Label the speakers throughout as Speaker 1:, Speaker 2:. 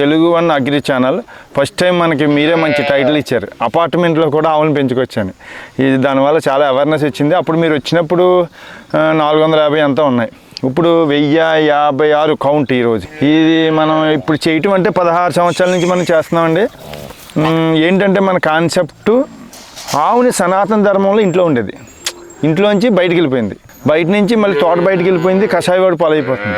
Speaker 1: Telugu one agri channel. First time మనకి మీరే మంచి టైటిల్ ఇచ్చారు. అపార్ట్మెంట్లో కూడా ఆవులను పెంచుకొచ్చాను. ఇది దానివల్ల చాలా అవేర్నెస్ వచ్చింది. అప్పుడు మీరు వచ్చినప్పుడు నాలుగు వందల యాభై ఎంత ఉన్నాయి. ఇప్పుడు వెయ్యి యాభై ఆరు కౌంట్ ఈరోజు ఇది మనం ఇప్పుడు చేయటం అంటే పదహారు సంవత్సరాల నుంచి మనం చేస్తున్నామండి. ఏంటంటే మన కాన్సెప్ట్ ఆవుని సనాతన ధర్మంలో ఇంట్లో ఉండేది. ఇంట్లోంచి బయటికి వెళ్ళిపోయింది. బయట నుంచి మళ్ళీ తోట బయటకు వెళ్ళిపోయింది కషాయవాడు పాలైపోతుంది.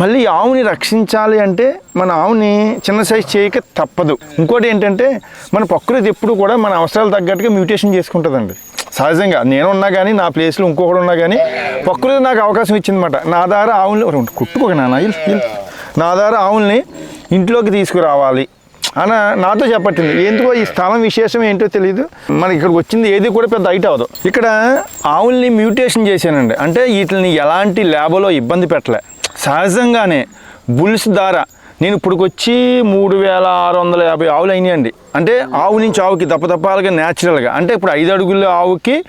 Speaker 1: మళ్ళీ ఆవుని రక్షించాలి అంటే మన ఆవుని చిన్న సైజ్ చేయక తప్పదు. ఇంకోటి ఏంటంటే మన ప్రకృతి ఎప్పుడు కూడా మన అవసరాలు తగ్గట్టుగా మ్యూటేషన్ చేసుకుంటుందండి. సహజంగా నేను ఉన్నా కానీ నా ప్లేస్లో ఇంకొకడు ఉన్నా కానీ ప్రకృతి నాకు అవకాశం ఇచ్చిందన్నమాట. నా ద్వారా ఆవుల్ని కుట్టుకోక నాన్న నా ద్వారా ఆవుల్ని ఇంట్లోకి తీసుకురావాలి. అన్న నాతో చెప్పట్టింది ఎందుకో ఈ స్థలం విశేషం ఏంటో తెలియదు మనకి ఇక్కడికి వచ్చింది ఏది కూడా పెద్ద హైట్ అవ్వదు. ఇక్కడ ఆవుల్ని మ్యూటేషన్ చేశానండి. అంటే వీటిని ఎలాంటి ల్యాబ్లో ఇబ్బంది పెట్టలే. సహజంగానే బుల్స్ ద్వారా నేను ఇప్పటికొచ్చి మూడు వేల ఆరు వందల యాభై ఆవులు అయినాయండి. అంటే ఆవు నుంచి ఆవుకి దప్పదప్పాలుగా న్యాచురల్గా అంటే ఇప్పుడు ఐదు అడుగుల ఆవుకి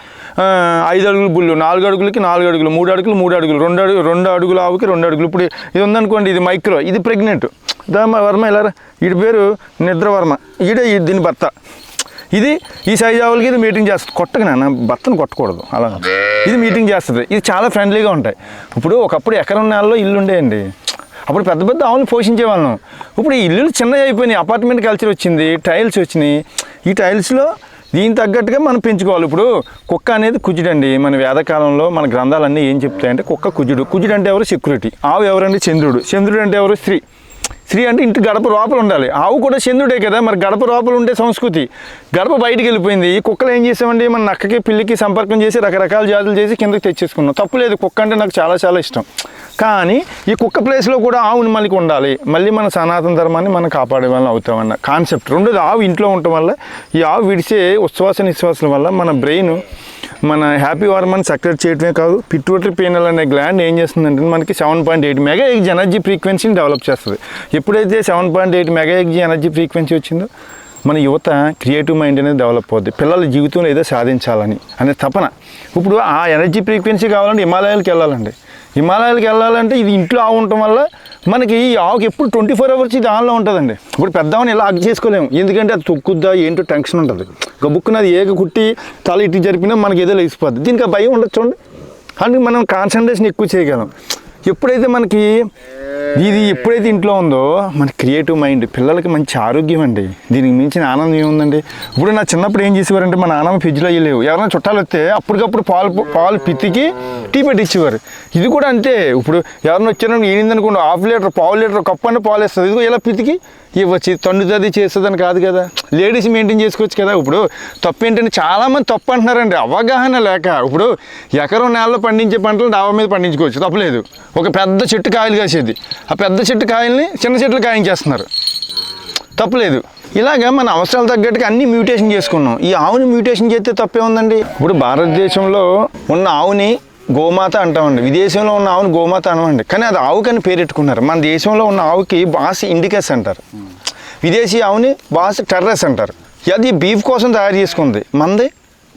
Speaker 1: ఐదు అడుగులు బుల్లు నాలుగు అడుగులకి నాలుగు అడుగులు మూడు అడుగులు మూడు అడుగులు రెండు అడుగు రెండు అడుగుల ఆవుకి రెండు అడుగులు. ఇప్పుడు ఇది ఉందనుకోండి ఇది మైక్రో ఇది ప్రెగ్నెంట్ దామ వర్మ ఇలా వీడి పేరు నిద్రవర్మ. ఈడే ఈ- దీని భర్త. ఇది ఈ సైజ్ ఆవులకి ఇది మీటింగ్ చేస్తుంది. కొట్టగా నాన్న భర్తను కొట్టకూడదు. అలా. ఇది మీటింగ్ చేస్తుంది. ఇది చాలా ఫ్రెండ్లీగా ఉంటాయి. ఇప్పుడు ఒకప్పుడు ఎకరం నెలలో ఇల్లు ఉండేయండి అప్పుడు పెద్ద పెద్ద ఆవులు పోషించే వాళ్ళం ఇప్పుడు ఈ ఇల్లులు చిన్నవి అయిపోయినాయి. అపార్ట్మెంట్ కల్చర్ వచ్చింది టైల్స్ వచ్చినాయి. ఈ టైల్స్లో దీనికి తగ్గట్టుగా మనం పెంచుకోవాలి. ఇప్పుడు కుక్క అనేది కుజుడండి. మన వేదకాలంలో మన గ్రంథాలన్నీ ఏం చెప్తాయంటే కుక్క కుజుడు. కుజుడు అంటే ఎవరు? సెక్యూరిటీ. ఆవు ఎవరండి? చంద్రుడు. చంద్రుడు అంటే ఎవరు? స్త్రీ. స్త్రీ అంటే ఇంటి గడప లోపల ఉండాలి. ఆవు కూడా చంద్రుడే కదా. మరి గడప లోపల ఉండే సంస్కృతి. గడప బయటికి వెళ్ళిపోయింది. ఈ కుక్కలు ఏం చేసామండి మన నక్కకి పిల్లికి సంపర్కం చేసి రకరకాల జాతులు చేసి కిందకి తెచ్చేసుకున్నాం. తప్పులేదు కుక్క అంటే నాకు చాలా చాలా ఇష్టం. కానీ ఈ కుక్క ప్లేస్లో కూడా ఆవుని మళ్ళీ ఉండాలి మళ్ళీ మన సనాతన ధర్మాన్ని మనం కాపాడే వాళ్ళని అవుతామన్న కాన్సెప్ట్. రెండోది ఆవు ఇంట్లో ఉండటం వల్ల ఈ ఆవు విడిచే ఉచ్ఛ్వాస నిశ్వాసాల వల్ల మన బ్రెయిన్ మన హ్యాపీ హార్మోన్ సెక్రెట్ చేయడమే కాదు పిట్యూటరీ పీనల్ అనే గ్లాండ్ ఏం చేస్తుందంటే మనకి సెవెన్ పాయింట్ ఎయిట్ మెగా ఎగ్జీ ఎనర్జీ ఫ్రీక్వెన్సీని డెవలప్ చేస్తుంది. ఎప్పుడైతే సెవెన్ పాయింట్ ఎయిట్ మెగా ఎగ్జీ ఎనర్జీ ఫ్రీక్వెన్సీ వచ్చిందో మన యువత క్రియేటివ్ మైండ్ అనేది డెవలప్ అవుద్ది. పిల్లల జీవితంలో ఏదో సాధించాలని అనే తపన. ఇప్పుడు ఆ ఎనర్జీ ఫ్రీక్వెన్సీ కావాలంటే హిమాలయాలకు వెళ్ళాలండి. హిమాలయాలకు వెళ్ళాలంటే ఇది ఇంట్లో ఆవు ఉండటం వల్ల మనకి ఈ ఆవుకి ఎప్పుడు ట్వంటీ ఫోర్ అవర్స్ ఇది ఆన్లో ఉంటుందండి. ఇప్పుడు పెద్దవని ఇలా అగ్ చేసుకోలేము. ఎందుకంటే అది తొక్కుద్దా ఏంటో టెన్షన్ ఉంటుంది. గబుక్కున అది ఏక కుట్టి తల ఇటు జరిపినా మనకి ఏదో లేచిపోద్ది. దీనికి ఆ భయం ఉండొచ్చు చూడండి అందుకే మనం కాన్సన్ట్రేషన్ ఎక్కువ చేయగలం. ఎప్పుడైతే మనకి ఇది ఎప్పుడైతే ఇంట్లో ఉందో మన క్రియేటివ్ మైండ్ పిల్లలకి మంచి ఆరోగ్యం అండి. దీనికి మించిన ఆనందం ఏముందండి? ఇప్పుడు నా చిన్నప్పుడు ఏం చేసేవారంటే మా నాన్నమ్మ ఫ్రిడ్జ్లో అయ్యలేవు ఎవరైనా చుట్టాలు వస్తే అప్పటికప్పుడు పాలు పాలు పితికి టీ పెట్టించేవారు ఇది కూడా అంతే. ఇప్పుడు ఎవరైనా వచ్చారని ఏందనుకోండి హాఫ్ లీటర్ పావు లీటర్ కప్పు అంటే పాలు వేస్తుంది ఇదిగో ఇలా పితికి ఇవ్వచ్చు. తండ్రిది చేస్తుందని కాదు కదా. లేడీస్ మెయింటైన్ చేసుకోవచ్చు కదా. ఇప్పుడు తప్పు ఏంటంటే చాలామంది తప్పు అంటున్నారండి. అవగాహన లేక ఇప్పుడు ఎకరం నేలలో పండించే పంటలు డాబా మీద పండించుకోవచ్చు. తప్పలేదు ఒక పెద్ద చెట్టు కాయలు కాసేది. ఆ పెద్ద చెట్టు కాయల్ని చిన్న చెట్లు కాయించేస్తున్నారు తప్పలేదు ఇలాగ మన అవసరాలు తగ్గట్టుగా అన్ని మ్యూటేషన్ చేసుకున్నాం. ఈ ఆవుని మ్యూటేషన్ చేస్తే తప్పే ఉందండి. ఇప్పుడు భారతదేశంలో ఉన్న ఆవుని గోమాత అంటామండి. విదేశంలో ఉన్న ఆవుని గోమాత అనమండి. కానీ అది ఆవుకని పేరెట్టుకున్నారు. మన దేశంలో ఉన్న ఆవుకి బాస్ ఇండికస్ అంటారు. విదేశీ ఆవుని బాస్ టెర్రస్ అంటారు. అది బీఫ్ కోసం తయారు చేసుకుంది. మంది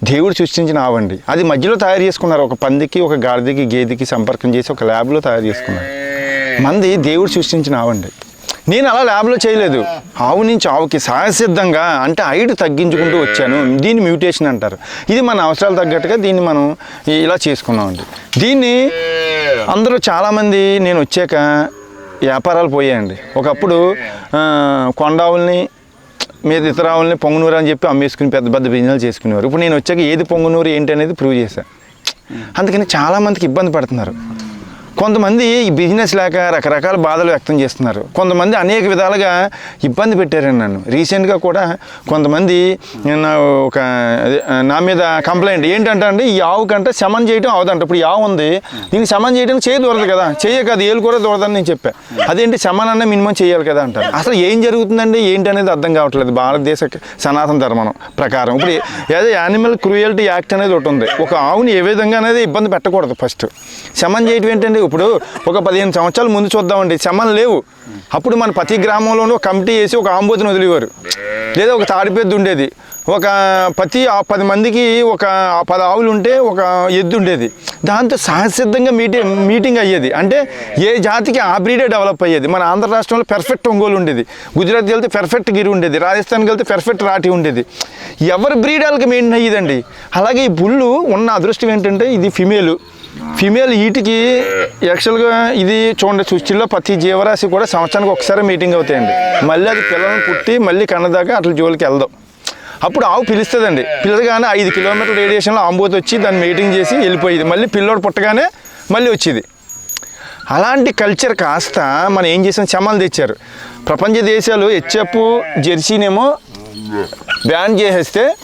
Speaker 1: దేవుడు సృష్టించిన ఆవండి. అది మధ్యలో తయారు చేసుకున్నారు. ఒక పందికి ఒక గాడిదకి గేదెకి సంపర్కం చేసి ఒక ల్యాబ్లో తయారు చేసుకున్నారు. మంది దేవుడు సృష్టించిన ఆవండి. నేను అలా ల్యాబ్లో చేయలేదు. ఆవు నుంచి ఆవుకి సహసిద్ధంగా అంటే హైట్ తగ్గించుకుంటూ వచ్చాను. దీన్ని మ్యూటేషన్ అంటారు. ఇది మన అవసరాలు తగ్గట్టుగా దీన్ని మనం ఇలా చేసుకున్నామండి. దీన్ని అందరూ చాలామంది నేను వచ్చాక వ్యాపారాలు పోయాయండి. ఒకప్పుడు కొండావుల్ని కొండ మీద ఇతర ఆవుల్ని పొంగునూరు అని చెప్పి అమ్మేసుకుని పెద్ద పెద్ద బిజినెస్ చేసుకునేవారు. ఇప్పుడు నేను వచ్చాక ఏది పొంగునూరు ఏంటి అనేది ప్రూవ్ చేశాను అందుకని చాలామందికి ఇబ్బంది పడుతున్నారు. కొంతమంది ఈ బిజినెస్ లేక రకరకాల బాధలు వ్యక్తం చేస్తున్నారు. కొంతమంది అనేక విధాలుగా ఇబ్బంది పెట్టారండి నన్ను. రీసెంట్గా కూడా కొంతమంది నా ఒక నా మీద కంప్లైంట్ ఏంటంటే అండి ఈ ఆవు కంటే శమన్ చేయడం అవదంట. ఇప్పుడు ఈ ఆవు ఉంది. దీనికి శమన్ చేయడం చేయ దూరదు కదా. చేయ కదా ఏలు కూడా దూరదని నేను చెప్పా. అదేంటి శమన్ అన్న మినిమం చేయాలి కదా అంటారు. అసలు ఏం జరుగుతుందండి? ఏంటి అనేది అర్థం కావట్లేదు. భారతదేశ సనాతన ధర్మం ప్రకారం. ఇప్పుడు ఏదో యానిమల్ క్రూయల్టీ యాక్ట్ అనేది ఒకటి ఉంది. ఒక ఆవుని ఏ విధంగా అనేది ఇబ్బంది పెట్టకూడదు ఫస్ట్. శమన్ చేయటం ఏంటండి? ఇప్పుడు ఒక పదిహేను సంవత్సరాల ముందు చూద్దామండి శమలు లేవు. అప్పుడు మన ప్రతి గ్రామంలోనూ ఒక కమిటీ వేసి ఒక ఆంబోతిని వదిలేవారు. లేదా ఒక తాడిపెద్దు ఉండేది. ఒక ప్రతి పది మందికి ఒక పది ఆవులు ఉంటే ఒక ఎద్దు ఉండేది. దాంతో సహసిద్ధంగా మీటింగ్ మీటింగ్ అయ్యేది. అంటే ఏ జాతికి ఆ బ్రీడే డెవలప్ అయ్యేది. మన ఆంధ్ర రాష్ట్రంలో పెర్ఫెక్ట్ ఒంగోలు ఉండేది. గుజరాత్కి వెళ్తే పెర్ఫెక్ట్ గిరి ఉండేది. రాజస్థాన్కి వెళ్తే పెర్ఫెక్ట్ రాటి ఉండేది. ఎవరి బ్రీడ్ వాళ్ళకి మెయింటైన్ అయ్యేదండి? అలాగే ఈ బుల్లు ఉన్న అదృష్టం ఏంటంటే ఇది ఫిమేలు. ఫిమేల్ వీటికి యాక్చువల్గా ఇది చూడండి సృష్టిలో ప్రతి జీవరాశి కూడా సంవత్సరానికి ఒకసారి మీటింగ్ అవుతాయండి. మళ్ళీ అది పిల్లలను పుట్టి మళ్ళీ కన్నదాకా అట్లా జోలికి వెళ్దాం. అప్పుడు ఆవు పిలుస్తుందండి. పిల్లగానే ఐదు కిలోమీటర్ రేడియేషన్లో ఆంబోతి వచ్చి దాన్ని మీటింగ్ చేసి వెళ్ళిపోయేది. మళ్ళీ పిల్లోడు పుట్టగానే మళ్ళీ వచ్చేది. అలాంటి కల్చర్ కాస్త మనం ఏం చేసాం? చమలు తెచ్చారు. ప్రపంచ దేశాలు హెచ్ఎఫ్ జెర్సీనేమో బ్యాన్ చేసేస్తే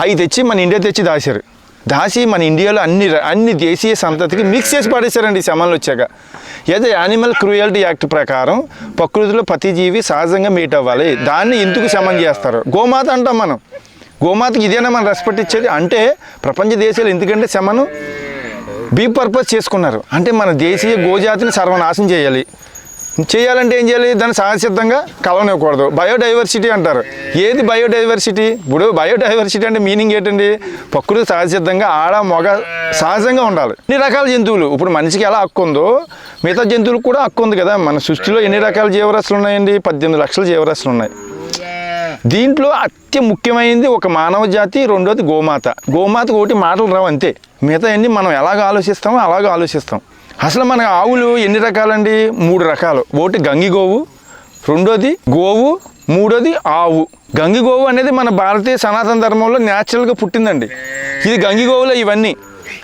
Speaker 1: అవి తెచ్చి మన ఇండియా తెచ్చి దాచారు. దాసి మన ఇండియాలో అన్ని అన్ని దేశీయ సంతతికి మిక్స్ చేసి పడేశారండి ఈ శమలు వచ్చాక. ఏదో యానిమల్ క్రూయల్టీ యాక్ట్ ప్రకారం ప్రకృతిలో ప్రతి జీవి సహజంగా మీట్ అవ్వాలి. దాన్ని ఎందుకు శమం చేస్తారు? గోమాత అంటాం మనం. గోమాతకి ఇదేనా మనం రెస్పెక్ట్ ఇచ్చేది? అంటే ప్రపంచ దేశాలు ఎందుకంటే శమను బీ పర్పస్ చేసుకున్నారు. అంటే మన దేశీయ గోజాతిని సర్వనాశనం చేయాలి. చేయాలంటే ఏం చేయాలి? దాన్ని సహజసిద్ధంగా కలవనివ్వకూడదు. బయోడైవర్సిటీ అంటారు. ఏది బయోడైవర్సిటీ? ఇప్పుడు బయోడైవర్సిటీ అంటే మీనింగ్ ఏంటండి? ప్రకృతి సహజసిద్ధంగా ఆడ మగ సహజంగా ఉండాలి. ఎన్ని రకాల జంతువులు? ఇప్పుడు మనిషికి ఎలా హక్కు ఉందో మిగతా జంతువులకు కూడా హక్కు ఉంది కదా. మన సృష్టిలో ఎన్ని రకాల జీవరాశులు ఉన్నాయండి? పద్దెనిమిది లక్షల జీవరాశులు ఉన్నాయి. దీంట్లో అతి ముఖ్యమైనది ఒక మానవ జాతి రెండోది గోమాత. గోమాతకు ఒకటి మాటలు రావు అంతే. మిగతా అన్ని మనం ఎలాగ ఆలోచిస్తామో అలాగ ఆలోచిస్తాం. అసలు మన ఆవులు ఎన్ని రకాలండి? మూడు రకాలు. ఒకటి గంగి గోవు రెండోది గోవు మూడోది ఆవు. గంగి గోవు అనేది మన భారతీయ సనాతన ధర్మంలో న్యాచురల్గా పుట్టిందండి. ఇది గంగి గోవులో ఇవన్నీ.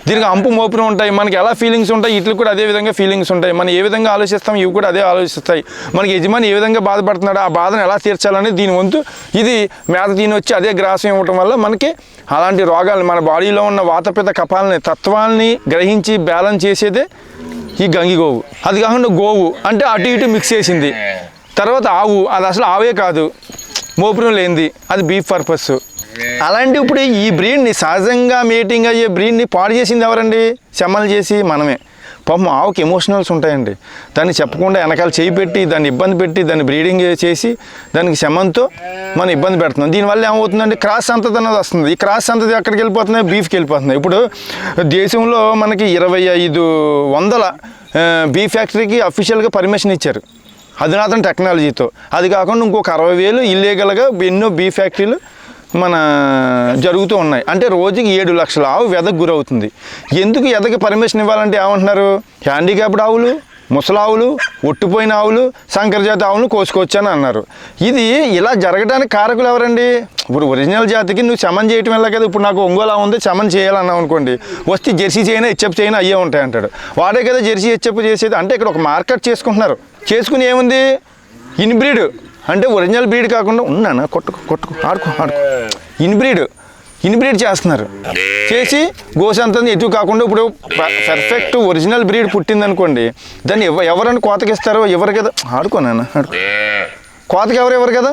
Speaker 1: దీనికి అంపు మోపులు ఉంటాయి. మనకి ఎలా ఫీలింగ్స్ ఉంటాయి వీటికి కూడా అదే విధంగా ఫీలింగ్స్ ఉంటాయి. మనం ఏ విధంగా ఆలోచిస్తాం ఇవి కూడా అదే ఆలోచిస్తాయి. మనకి యజమాని ఏ విధంగా బాధపడుతున్నాడు ఆ బాధను ఎలా తీర్చాలని దీని వంతు ఇది మేత దీని వచ్చి అదే గ్రాసం ఇవ్వటం వల్ల మనకి అలాంటి రోగాలు మన బాడీలో ఉన్న వాతపిత కపాలని తత్వాల్ని గ్రహించి బ్యాలెన్స్ చేసేదే ఈ గంగి గోవు. అది కాకుండా గోవు అంటే అటు ఇటు మిక్స్ చేసింది. తర్వాత ఆవు అది అసలు ఆవే కాదు. మోపురం లేనిది. అది బీఫ్ పర్పస్ అలాంటి ఇప్పుడు ఈ బ్రీడ్ని సహజంగా మీటింగ్ అయ్యే బ్రీడ్ని పాడు చేసింది ఎవరండి? చెమ్మలు చేసి మనమే. పాపం ఆవుకి ఎమోషనల్స్ ఉంటాయండి. దాన్ని చెప్పకుండా వెనకాల చేయి పెట్టి దాన్ని ఇబ్బంది పెట్టి దాన్ని బ్రీడింగ్ చేసి దానికి శమంతో మనం ఇబ్బంది పెడుతున్నాం. దీనివల్ల ఏమవుతుందంటే క్రాస్ సంతతి అన్నది వస్తుంది. ఈ క్రాస్ సంతతి ఎక్కడికి వెళ్ళిపోతున్నాయి? బీఫ్కి వెళ్ళిపోతున్నాయి. ఇప్పుడు దేశంలో మనకి ఇరవై ఐదు వందల బీఫ్ ఫ్యాక్టరీకి అఫీషియల్గా పర్మిషన్ ఇచ్చారు. అధునాతన టెక్నాలజీతో అది కాకుండా ఇంకొక అరవై వేలు ఇల్లీగల్గా ఎన్నో బీ ఫ్యాక్టరీలు మన జరుగుతూ ఉన్నాయి. అంటే రోజుకి ఏడు లక్షల ఆవు వెదకు గురవుతుంది. ఎందుకు ఎదకి పర్మిషన్ ఇవ్వాలంటే ఏమంటున్నారు? హ్యాండిక్యాప్డ్ ఆవులు? ముసలావులు ఒట్టిపోయిన ఆవులు సంకరజాతి ఆవులు కోసుకొచ్చాను అని అన్నారు. ఇది ఇలా జరగడానికి కారకులు ఎవరండి? ఇప్పుడు ఒరిజినల్ జాతికి నువ్వు చమన్ చేయటం వల్ల కదా ఇప్పుడు నాకు ఒంగోలా ఉంది చమన్ చేయాలన్నావు అనుకోండి. వస్తే జెర్సీ చేయనా హెచ్చప్ చేయనా అయ్యే ఉంటాయి అంటాడు. వాడే కదా జెర్సీ హెచ్చప్ చేసేది. అంటే ఇక్కడ ఒక మార్కెట్ చేసుకుంటున్నారు. చేసుకుని ఏముంది? ఇన్బ్రీడ్. అంటే ఒరిజినల్ బ్రీడ్ కాకుండా ఉన్నాను? కొట్టుకో కొట్టుకో ఆడుకో ఆడుకో. ఇన్బ్రీడ్. ఇన్బ్రీడ్ చేస్తున్నారు. చేసి గోసంతం ఎటు కాకుండా ఇప్పుడు పర్ఫెక్ట్ ఒరిజినల్ బ్రీడ్ పుట్టింది అనుకోండి దాన్ని ఎవ ఎవరని కోతకి ఇస్తారో ఎవరు కదా ఆడుకో నాన్న ఆడుకో. కోతకి ఎవరు ఎవరు కదా?